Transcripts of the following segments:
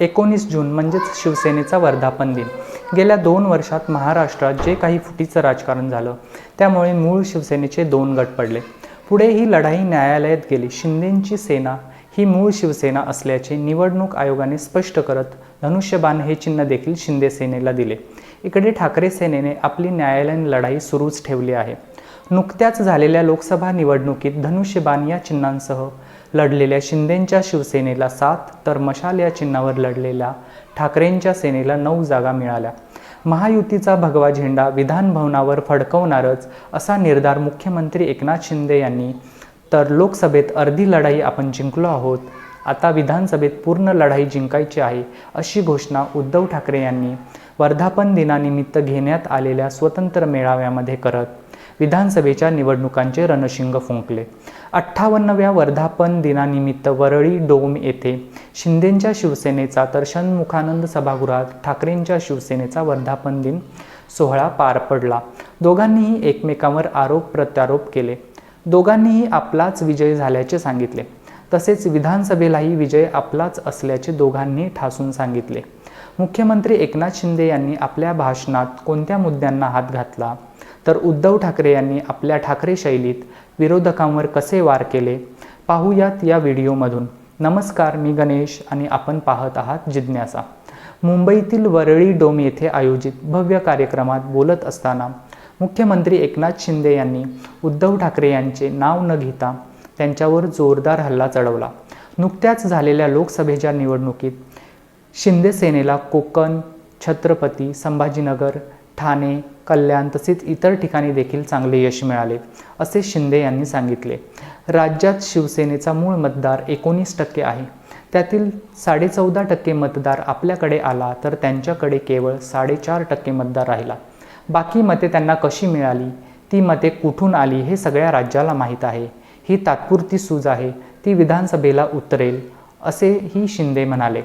एकोणीस जून म्हणजेच शिवसेनेचा वर्धापन दिन. गेल्या दोन वर्षात महाराष्ट्रात जे काही फुटीचं राजकारण झालं त्यामुळे मूळ शिवसेनेचे दोन गट पडले. पुढे ही लढाई न्यायालयात गेली. शिंदेंची सेना ही मूळ शिवसेना असल्याचे निवडणूक आयोगाने स्पष्ट करत धनुष्यबाण हे चिन्ह देखील शिंदे सेनेला दिले. इकडे ठाकरे सेनेने आपली न्यायालयीन लढाई सुरूच ठेवली आहे. नुकत्याच झालेल्या लोकसभा निवडणुकीत धनुष्यबाण या चिन्हांसह लढलेल्या शिंदेंच्या शिवसेनेला सात तर मशाल या चिन्हावर लढलेल्या ठाकरेंच्या सेनेला नऊ जागा मिळाल्या. महायुतीचा भगवा झेंडा विधानभवनावर फडकवणारच असा निर्धार मुख्यमंत्री एकनाथ शिंदे यांनी. तर लोकसभेत अर्धी लढाई आपण जिंकलो आहोत आता विधानसभेत पूर्ण लढाई जिंकायची आहे अशी घोषणा उद्धव ठाकरे यांनी वर्धापन दिनानिमित्त घेण्यात आलेल्या स्वतंत्र मेळाव्यामध्ये करत विधानसभेच्या निवडणुकांचे रणशिंग फुंकले. अठ्ठावन्नव्या वर्धापन दिनानिमित्त वरळी डोम येथे शिंदेंच्या शिवसेनेचा तर षण्मुखानंद सभागृहात ठाकरेंच्या शिवसेनेचा वर्धापन दिन सोहळा पार पडला. दोघांनीही एकमेकांवर आरोप प्रत्यारोप केले. दोघांनीही आपलाच विजय झाल्याचे सांगितले. तसेच विधानसभेलाही विजय आपलाच असल्याचे दोघांनी ठासून सांगितले. मुख्यमंत्री एकनाथ शिंदे यांनी आपल्या भाषणात कोणत्या मुद्द्यांना हात घातला? तर उद्धव ठाकरे यांनी आपल्या ठाकरे शैलीत विरोधकांवर कसे वार केले? पाहूयात या व्हिडिओमधून. नमस्कार मी गणेश आणि आपण पाहत आहात जिज्ञासा. मुंबईतील वरळी डोम येथे आयोजित भव्य कार्यक्रमात बोलत असताना मुख्यमंत्री एकनाथ शिंदे यांनी उद्धव ठाकरे यांचे नाव न घेता त्यांच्यावर जोरदार हल्ला चढवला. नुकत्याच झालेल्या लोकसभेच्या निवडणुकीत शिंदे सेनेला कोकण छत्रपती संभाजीनगर ठाणे कल्याण तसेच इतर ठिकाणी देखील चांगले यश मिळाले असे शिंदे यांनी सांगितले. राज्यात शिवसेनेचा मूळ मतदार एकोणीस टक्के आहे. त्यातील साडेचौदा टक्के मतदार आपल्याकडे आला तर त्यांच्याकडे केवळ साडेचार टक्के मतदार राहिला. बाकी मते त्यांना कशी मिळाली? ती मते कुठून आली हे सगळ्या राज्याला माहीत आहे. ही तात्पुरती सूज आहे. ती विधानसभेला उतरेल असेही शिंदे म्हणाले.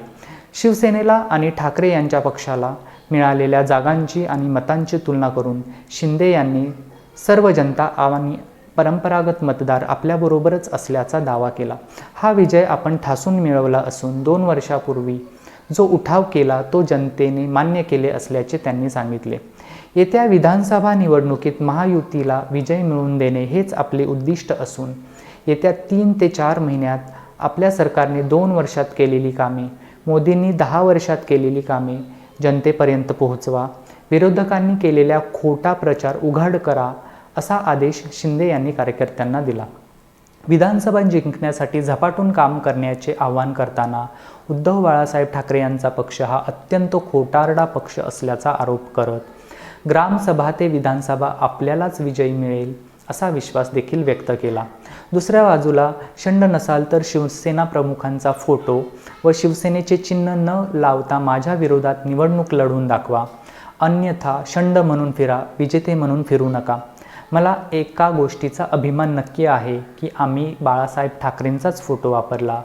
शिवसेनेला आणि ठाकरे यांच्या पक्षाला मिळालेल्या जागांची आणि मतांची तुलना करून शिंदे यांनी सर्व जनता आणि परंपरागत मतदार आपल्याबरोबरच असल्याचा दावा केला. हा विजय आपण ठासून मिळवला असून दोन वर्षापूर्वी जो उठाव केला तो जनतेने मान्य केले असल्याचे त्यांनी सांगितले. येत्या विधानसभा निवडणुकीत महायुतीला विजय मिळवून देणे हेच आपले उद्दिष्ट असून येत्या तीन ते चार महिन्यात आपल्या सरकारने दोन वर्षात केलेली कामे मोदींनी दहा वर्षात केलेली कामे जनतेपर्यंत पोहोचवा. विरोधकांनी केलेल्या खोटा प्रचार उघाड करा असा आदेश शिंदे यांनी कार्यकर्त्यांना दिला. विधानसभा जिंकण्यासाठी झपाटून काम करण्याचे आवाहन करताना उद्धव बाळासाहेब ठाकरे यांचा पक्ष हा अत्यंत खोटारडा पक्ष असल्याचा आरोप करत ग्रामसभा ते विधानसभा आपल्यालाच विजयी मिळेल असा विश्वास देखील व्यक्त केला. दुसऱ्या बाजूला शंड नसाल तर शिवसेना प्रमुखांचा फोटो व शिवसेनेचे चिन्ह न लावता माझ्या विरोधात निवडणूक लढवून दाखवा. अन्यथा शंड म्हणून फिरा विजेते म्हणून फिरू नका. मला एका गोष्टीचा अभिमान नक्की आहे की आम्ही बाळासाहेब ठाकरेंचाच फोटो वापरला.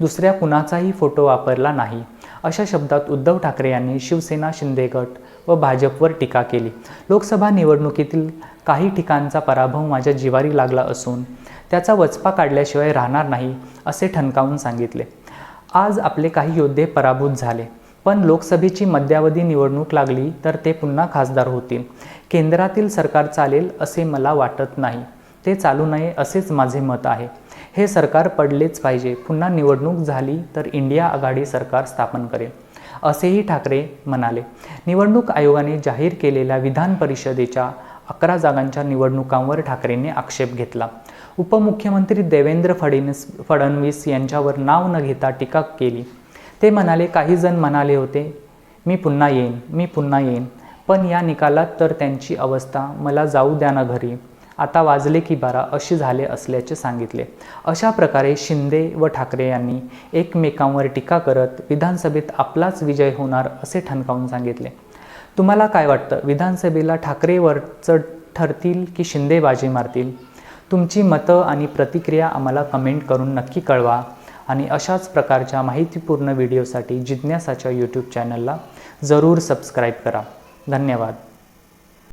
दुसऱ्या कुणाचाही फोटो वापरला नाही. अशा शब्दात उद्धव ठाकरे यांनी शिवसेना शिंदे गट व भाजपवर टीका केली. लोकसभा निवडणुकीतील काही ठिकाणचा पराभव माझ्या जिवारी लागला असून त्याचा वचपा काढल्याशिवाय राहणार नाही असे ठणकावून सांगितले. आज आपले काही योद्धे पराभूत झाले पण लोकसभेची मध्यावधी निवडणूक लागली तर ते पुन्हा खासदार होतील. केंद्रातील सरकार चालेल असे मला वाटत नाही. ते चालू नये असेच माझे मत आहे. हे सरकार पडलेच पाहिजे. पुन्हा निवडणूक झाली तर इंडिया आघाडी सरकार स्थापन करेल असेही ठाकरे म्हणाले. निवडणूक आयोगाने जाहीर केलेल्या विधान परिषदेच्या अकरा जागांच्या निवडणुकांवर ठाकरेंनी आक्षेप घेतला. उपमुख्यमंत्री देवेंद्र फडणवीस फडणवीस यांच्यावर नाव न घेता टीका केली. ते म्हणाले काही जण म्हणाले होते मी पुन्हा येईन मी पुन्हा येईन पण या निकालात तर त्यांची अवस्था मला जाऊ द्या ना घरी. आता वाजले की बारा असे झाले असल्याचे सांगितले. अशा प्रकारे शिंदे व ठाकरे यांनी एकमेकांवर टीका करत विधानसभेत आपलाच विजय होणार असे ठणकावून सांगितले. तुम्हाला काय वाटतं? विधानसभेला ठाकरेवर चढ ठरतील की शिंदे बाजी मारतील? तुमची मतं आणि प्रतिक्रिया आम्हाला कमेंट करून नक्की कळवा आणि अशाच प्रकारच्या माहितीपूर्ण व्हिडिओसाठी जिज्ञासाच्या यूट्यूब चॅनलला जरूर सबस्क्राईब करा. धन्यवाद.